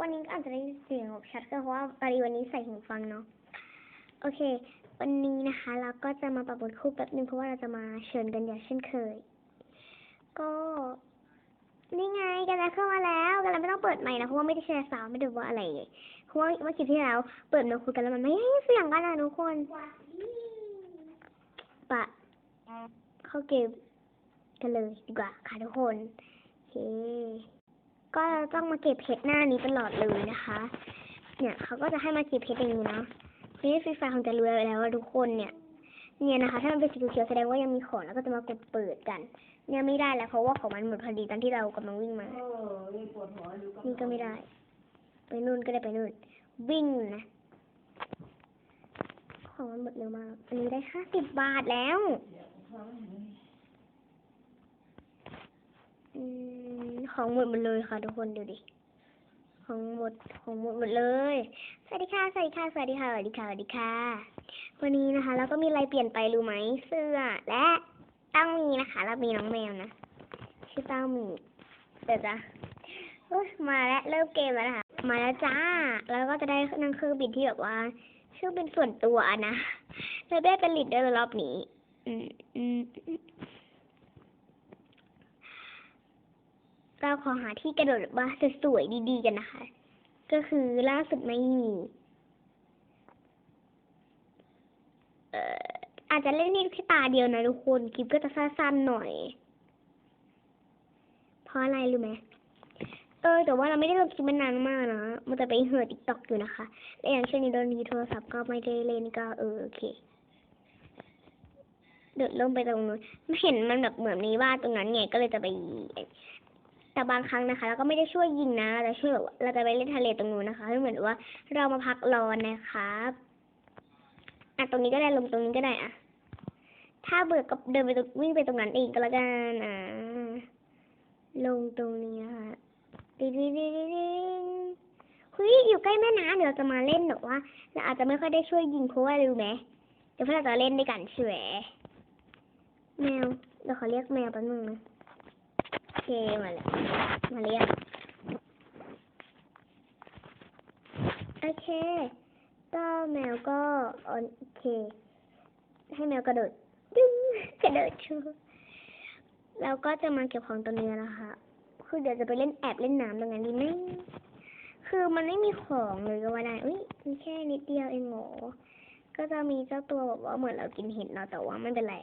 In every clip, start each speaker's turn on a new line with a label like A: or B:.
A: วันนี้ก็อาจจะได้เสียงชัดก็เพราะว่าพอดีวันนี้ใส่หูฟังเนาะ โอเค วันนี้นะคะ เราก็จะมาปรับบทคู่แป๊บนึงเพราะว่าเราจะมาเชิญกันอย่างเช่นเคย ก็ นี่ไงกันแล้วเข้ามาแล้วกันแล้วไม่ต้องเปิดใหม่นะเพราะว่าไม่ได้แชร์สาวไม่ได้ว่าอะไรเลยเพราะว่าเมื่อกี้ที่แล้วเปิดมาคุยกันแล้วมันไม่ได้เสียงกันนะทุกคนปะเข้าเกมกันเลยดีกว่าค่ะทุกคนโอเค ก็ต้องมาเก็บเพชรหน้านี้ตลอดเลยนะคะ เนี่ยเขาก็จะให้มาเก็บเพชรอย่างนี้เนาะนี่ฟรีไฟคงจะรู้แล้วว่าทุกคนเนี่ย เนี่ยนะคะ ถ้ามันเป็นสีเขียวแสดงว่ายังมีของแล้วก็จะมากดเปิดกัน เนี่ยไม่ได้แล้วเพราะว่าของมันหมดพอดีตอนที่เรากำลังวิ่งมา
B: ออนี่ปวดหัวอยู่กับ
A: นี่ก็ไม่ได้ ไปนู่นก็ได้ไปนู่น วิ่งนะของมันหมดเร็วมากอันนี้ได้ห้าสิบบาทแล้ว ของหมดหมดเลยค่ะทุกคนดูดิ ของหมดของหมดหมดเลย สวัสดีค่ะ สวัสดีค่ะ สวัสดีค่ะ สวัสดีค่ะ สวัสดีค่ะ วันนี้นะคะแล้วก็มีอะไรเปลี่ยนไปรู้ไหม เสื้อและตั้งมีนะคะแล้วมีน้องแมวนะ ชื่อเต้ามีเดี๋ยวจ้ะมาแล้วเริ่มเกมแล้วนะคะ มาแล้วจ้า แล้วก็จะได้นั่งเครื่องบินที่แบบว่าเครื่องบินส่วนตัวนะเราได้เป็นลีดเดอร์รอบนี้ อืมอืมอืม เราขอหาที่กระโดดบาสวยๆดีๆกันนะคะ ก็คือล่าสุดไม่มี เอ่ออาจจะเล่นนี่แค่ตาเดียวนะทุกคนคลิปก็จะสั้นๆหน่อย เพราะอะไรรู้ไหมเออแต่ว่าเราไม่ได้ลงคลิปมานานมากนะ มันจะไปเหือติ๊กต็อกอยู่นะคะ และอย่างเช่นในโดนมีโทรศัพท์ก็ไม่ได้เล่นก็เออโอเค เดินลงไปตรงนู้นไม่เห็นมันแบบเหมือนมีบ้าตรงนั้นไงก็เลยจะไป แต่บางครั้งนะคะ เราก็ไม่ได้ช่วยยิงนะ เราช่วยแบบว่าเราจะไปเล่นทะเลตรงนู้นนะคะเหมือนว่าเรามาพักรอนนะครับอะตรงนี้ก็ได้ลงตรงนี้ก็ได้อะ ถ้าเบื่อก็เดินไปตรงวิ่งไปตรงนั้นเองก็แล้วกันอ่าลงตรงนี้นะคะดิดิดิดิดิเฮ้ยอยู่ใกล้แม่น้ำเดี๋ยวเราจะมาเล่นแบบว่าเราอาจจะไม่ค่อยได้ช่วยยิงเพราะว่ารู้ไหมเดี๋ยวพวกเราจะเล่นด้วยกันเฉยแมวเดี๋ยวขอเรียกแมวแป๊บนึงนะ มาเลยมาเรียกโอเคก็แมวก็โอเค ให้แมวกระโดดดึงกระโดดชูแล้วก็จะมาเก็บของตรงนี้แล้วนะคะ คือเดี๋ยวจะไปเล่นแอบเล่นน้ำตรงนั้นดีไหมคือมันไม่มีของเลยก็ว่าได้อุ้ยมีแค่นิดเดียวเองโหก็จะมีเจ้าตัวแบบว่าเหมือนเรากินเห็ดเนาะแต่ว่าไม่เป็นไร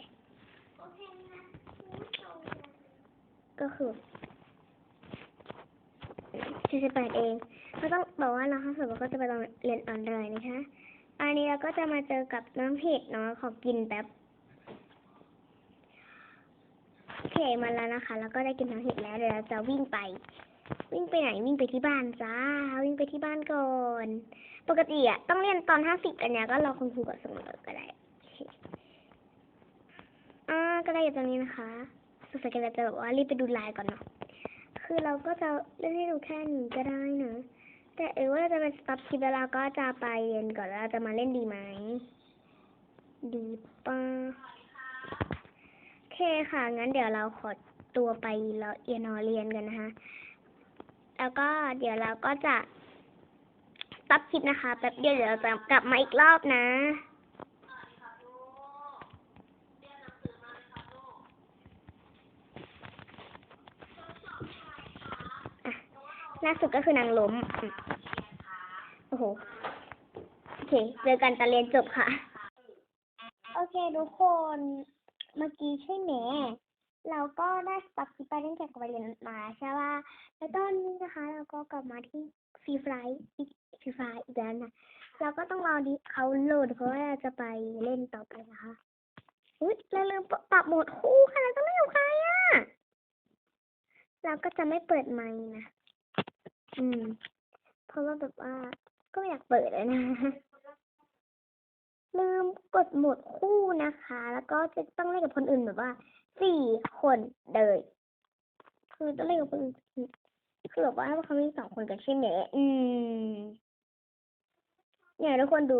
A: ก็คือสี่สิบแปดเองเราต้องบอกว่าเราเข้าสู่เราก็จะไปลองเรียนออนไลน์นะคะ อันนี้เราก็จะมาเจอกับน้ำเห็ดเนาะขอกินแป๊บโอเคมาแล้วนะคะ แล้วก็ได้กินทั้งเห็ดแล้วเดี๋ยวเราจะวิ่งไป วิ่งไปไหนวิ่งไปที่บ้านจ้า วิ่งไปที่บ้านก่อน ปกติอะต้องเรียนตอนห้าสิบอันเนี้ยก็รอคุณครูก่อนเสมอก็ได้อ่าก็ได้อยู่ตรงนี้นะคะ สงสัยกันจะแบบว่ารีบไปดูไลน์ก่อนเนาะ คือเราก็จะเล่นให้ดูแค่นี้ก็ได้นะแต่เออว่าเราจะเป็นสต็อปคลิปแล้วเราก็จะไปเรียนก่อนแล้วเราจะมาเล่นดีไหม ดีป่ะโอเคค่ะ งั้นเดี๋ยวเราขอตัวไปเราเรียนอเรียนกันนะคะ แล้วก็เดี๋ยวเราก็จะตับคลิปนะคะแป๊บเดียวเดี๋ยวเราจะกลับมาอีกรอบนะ ล่าสุดก็คือนางล้ม โอ้โห โอเค เจอกันตอนเรียนจบค่ะ โอเคทุกคน เมื่อกี้ใช่ไหม เราก็ได้สตับที่ไปเล่นจากไปเรียนมาใช่ป่ะแล้วตอนนี้นะคะ เราก็กลับมาที่ฟรีไฟอีกฟรีไฟอีกแล้วนะเราก็ต้องรอดิเขาโหลดเพราะว่าเราจะไปเล่นต่อไปนะคะอุ้ยเราลืมปรับโหมดคู่ค่ะเราต้องเล่นกับใครอะ เราก็จะไม่เปิดไมค์นะ อืม เพราะว่าแบบว่า ก็ไม่อยากเปิดเลยนะ ลืมกดหมดคู่นะคะ แล้วก็จะต้องเล่นกับคนอื่นแบบว่าสี่คนเลยคือต้องเล่นกับคนอื่นคือแบบว่าเขามีสองคนกันใช่ไหมอืมเนี่ยทุกคนดู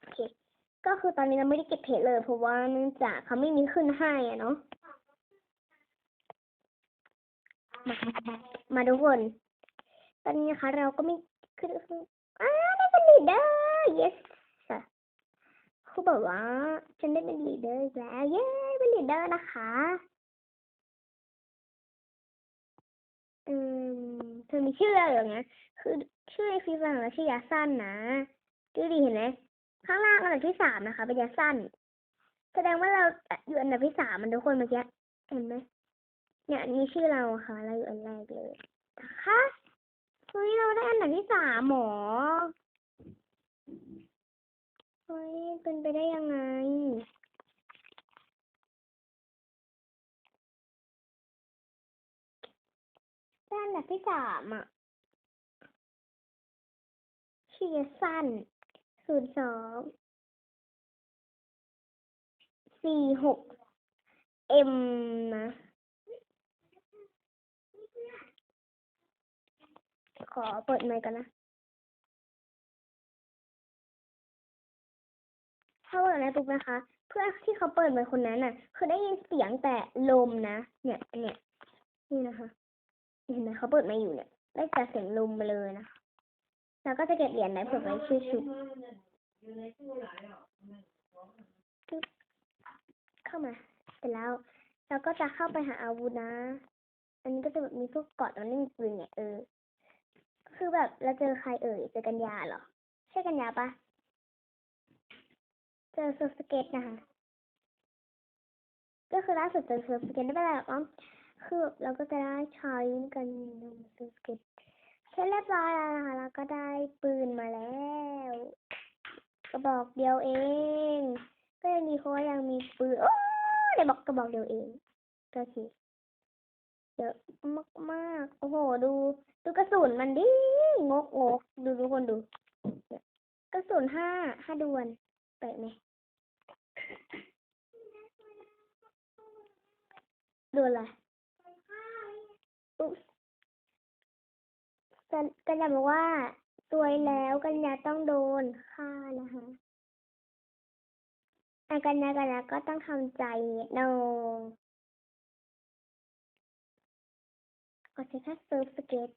A: โอเคก็คือตอนนี้เราไม่ได้เก็บเพจเลยเพราะว่าเนื่องจากเขาไม่มีขึ้นให้อะเนาะ มามาทุกคน ตอนนี้นะคะเราก็ไม่คือคืออ้าได้เป็นลีดเดอร์ yes ครูบอกว่าฉันได้เป็นลีดเดอร์อีกแล้ว เย้ เป็นลีดเดอร์นะคะ อืมเธอมีชื่ออะไรอย่างเงี้ยคือชื่อในฟรีฟของเราชื่อยาสั้นนะดูดิเห็นไหมข้างล่างอันดับที่สามนะคะ เป็นยาสั้น แสดงว่าเราอยู่อันดับที่สามมันทุกคนเมื่อกี้เห็นไหม เนี่ยอันนี้ชื่อเราค่ะ เราอยู่อันแรกเลยนะคะเฮ้ยเราได้อันดับที่สามหมอเฮ้ยเป็นไปได้ยังไงได้อันดับที่สามอะชื่อสั้นศูนย์สองสี่หกเอ็มนะ ข อเปิดไมค์กันนะ ถ้าเปิดไมค์ปุ๊บนะคะ เพื่อนที่เขาเปิดไมค์คนนั้นน่ะคือได้ยินเสียงแต่ลมนะ เนี่ยเนี่ยนี่นะคะ เห็นไหมเขาเปิดไมค์อยู่เนี่ย ได้แต่เสียงลมมาเลยนะคะแล้วก็จะเก็บเหรียญไหนเผื่อไว้ชื่อชุบ
B: อยู่ในตู้ไหนอะ
A: เข้ามาเสร็จแล้วเราก็จะเข้าไปหาอาวุธนะ อันนี้ก็จะแบบมีพวกเกาะตรงนี้มีปืนเนี่ยเออ คือแบบเราเจอใครเอ่ย เจอกัญญาเหรอ ใช่กัญญาปะ เจอเซิร์ฟสเก็ตนะคะ ก็คือล่าสุดเจอเซิร์ฟสเก็ตได้ไปแล้วอ๋อคือเราก็จะได้ใช้กันเซิร์ฟสเก็ตเสร็จเรียบร้อยแล้วนะคะเราก็ได้ปืนมาแล้วกระบอกเดียวเอง ก็ยังดีเพราะว่ายังมีปืนโอ้เดี๋ยวบอกกระบอกเดียวเองก็คือ เยอะมากมากๆ โอ้โห ดูดูกระสุนมันดิ งกงกดูทุกคนดู กระสุนห้าห้าดวนเปิดไหมดูอะไรอุ๊ยกันกันยาบอกว่าสวยแล้วกันยาต้องโดนฆ่านะคะอากันยากันยาก็ต้องทำใจโน ก็จะแค่เซิร์ฟสเก็ต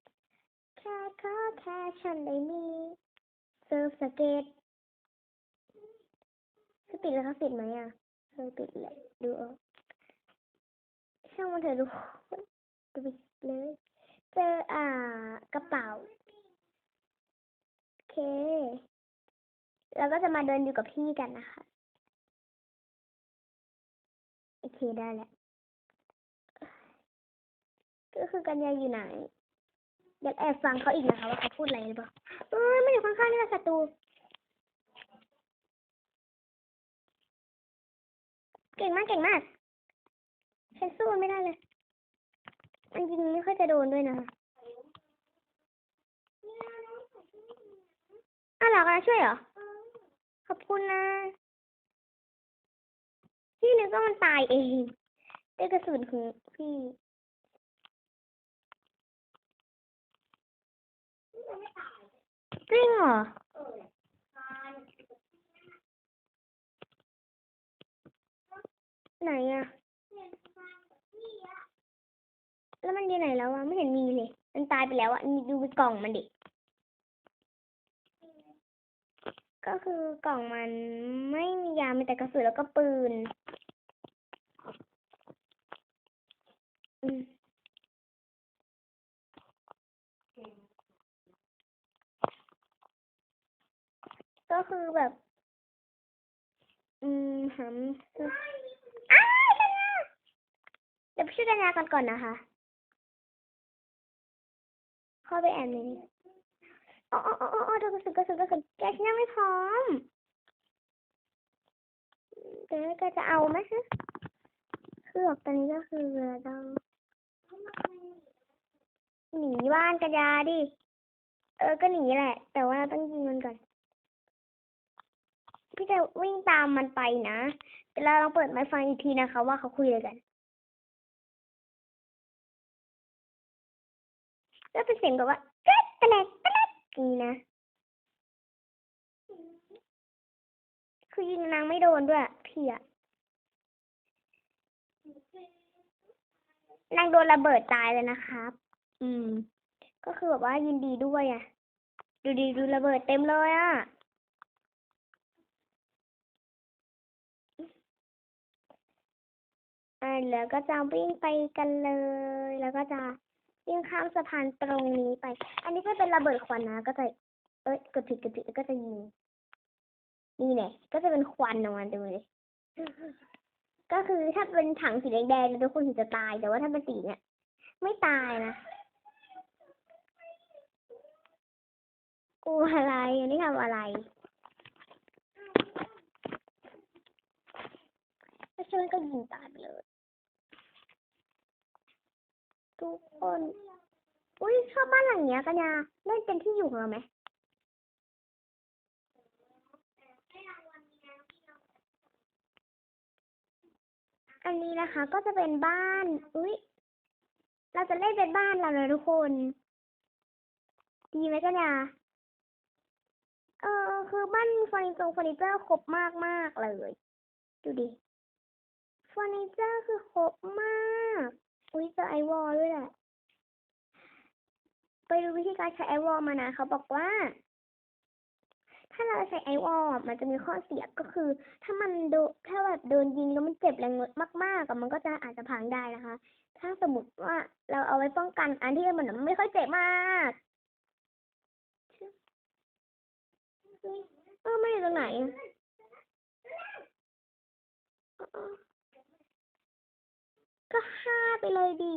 A: แค่ก็แค่ฉันได้มีเซิร์ฟสเก็ตคือปิดแล้วเขาปิดไหมอะเออปิดเลยดูเอาช่างมันเถอะดูดูไปเลยเจออ่ากระเป๋าโอเคเราก็จะมาเดินอยู่กับพี่กันนะคะ โอเคได้แล้ว ก็คือกันยาอยู่ไหนอยากแอบฟังเขาอีกนะคะว่าเขาพูดอะไรหรือเปล่าเออไม่อยู่ข้างๆนี่แหละศัตรูเก่งมากเก่งมากฉันสู้มันไม่ได้เลยมันยิงไม่ค่อยจะโดนด้วยนะคะอ้าวเหรอกันช่วยเหรอ ขอบคุณนะ พี่นึกว่ามันตายเองด้วยกระสุนของพี่ จริงเหรอไหนอะแล้วมันอยู่ไหนแล้วอะไม่เห็นมีเลย มันตายไปแล้วอะนี่ดูกล่องมันดิ ก็คือกล่องมันไม่มียามีแต่กระสุนแล้วก็ปืน อืม ก็ คือแบบ อืมหำคืออ้าวกัญญาเดี๋ยวไปช่วยกัญญากันก่อนนะคะ เข้าไปแอบในนี้อ๋ออ๋ออ๋ออ๋อเดี๋ยวกระสุนกระสุนกระสุนแกฉันยังไม่พร้อมเดี๋ยวแกจะเอาไหมฮะคือแบบตอนนี้ก็คือเราต้องหนีบ้านกัญญาดิ เออ ก็หนีแหละ แต่ว่าเราต้องยิงมันก่อน พี่จะวิ่งตามมันไปนะเดี๋ยวเราลองเปิดไมค์ฟังอีกทีนะคะ ว่าเขาคุยอะไรกันแล้วเป็นเสียงแบบว่าเจ๊ะตะเล็ดตะเล็ดอย่างนี้นะ คือยิงนางไม่โดนด้วยพี่อะนางโดนระเบิดตายเลยนะครับ อืม ก็คือแบบว่ายินดีด้วยอะดูดีดูระเบิดเต็มเลยอะ อ่าแล้วก็จะวิ่งไปกันเลย แล้วก็จะวิ่งข้ามสะพานตรงนี้ไป อันนี้ก็เป็นระเบิดควันนะ ก็จะ เอ้ยกดผิดกดผิดก็จะยิง นี่เนี่ยก็จะเป็นควันออกมาดูเลยก็คือถ้าเป็นถังสีแดงๆเนี่ยทุกคนถึงจะตาย แต่ว่าถ้าเป็นสีเนี่ย ไม่ตายนะ กลัวอะไร อันนี้ทำอะไร ถ้าช่วยก็ยิงตายไปเลย ทุกคน อุ้ยชอบบ้านหลังเนี้ยกันยาเล่นเป็นที่อยู่เราไหมอันนี้นะคะก็จะเป็นบ้าน อุ้ยเราจะเล่นเป็นบ้านเราเลยทุกคน ดีไหมกันยาเออคือบ้านเฟอร์นิเจอร์เฟอร์นิเจอร์ครบมากมากๆเลย ดูดิ เฟอร์นิเจอร์คือครบมาก อุ้ยเจอไอวอลด้วยแหละ ไปดูวิธีการใช้ไอวอลมานะเขาบอกว่า ถ้าเราใช้ไอวอลมันจะมีข้อเสียก็คือ ถ้ามันโดนถ้าแบบโดนยิงแล้วมันเจ็บแรงมากๆอะมันก็จะอาจจะพังได้นะคะ ถ้าสมมติว่าเราเอาไว้ป้องกันอันที่มันไม่ค่อยเจ็บมากเออไม่อยู่ตรงไหนอะเออ ก็ห้าไปเลยดี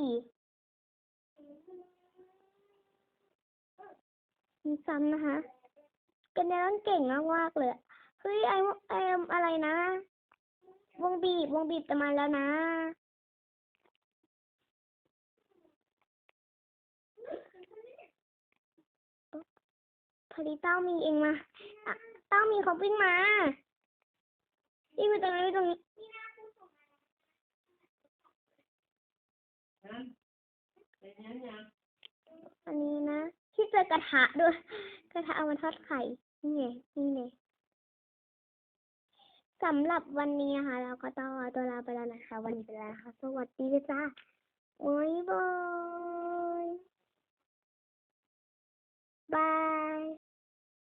A: ซ้ำนะคะกันแนนเก่งมากมากๆเลย เฮ้ยไอวไออะไรนะ วงบีบ วงบีบจะมาแล้วนะ พอดีเต้ามีเองมาเต้ามีเขาวิ่งมาวิ่งไปตรงนี้นตรงนี้
B: นะเป็นยังไง
A: อันนี้นะที่เจอกระทะด้วย กระทะเอามาทอดไข่ นี่ไงนี่ไงสำหรับวันนี้นะคะ เราก็ต้องตัวลาไปแล้วนะคะ วันนี้ไปแล้วนะคะสวัสดีจ้าบ๊ายบายบาย